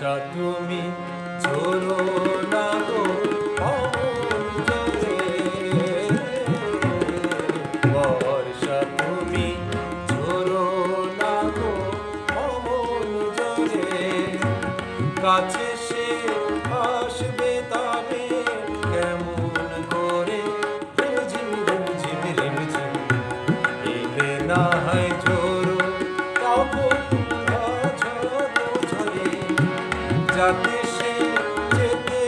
বর্ষা তুমি ঝোলো না গো বর্ষা তুমি ঝোলো না গো অমন জলে। কাছে সে আসবে তবে কেমন করে রিমঝিম রিমঝিম রিমঝিম না যাতে সে যেতে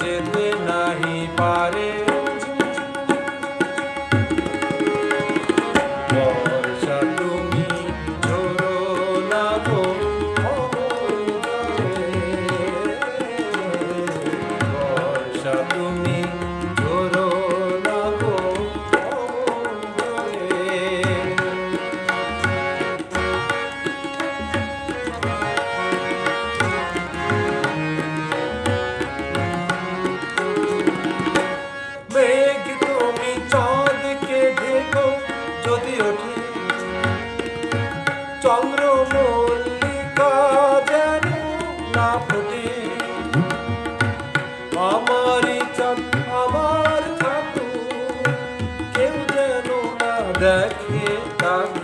যেতে নাহি পারে বর্ষা তুমি ঝোড়ো না গো। বর্ষা তুমি না দেখে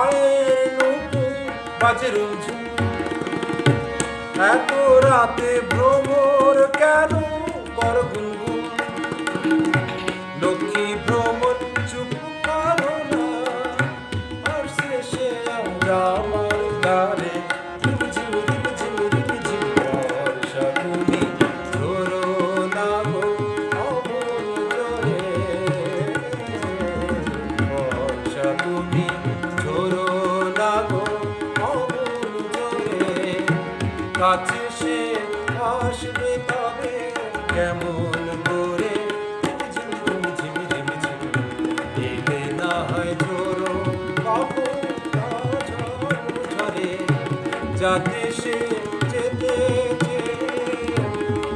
বাজে রুঝুন এত রাতে ভ্রমর কাছে সে আসবে তবে কেমন করে? এলে না হয় জোর ঝরে যাতে সে যেতে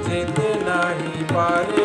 যেতে নাই পারে।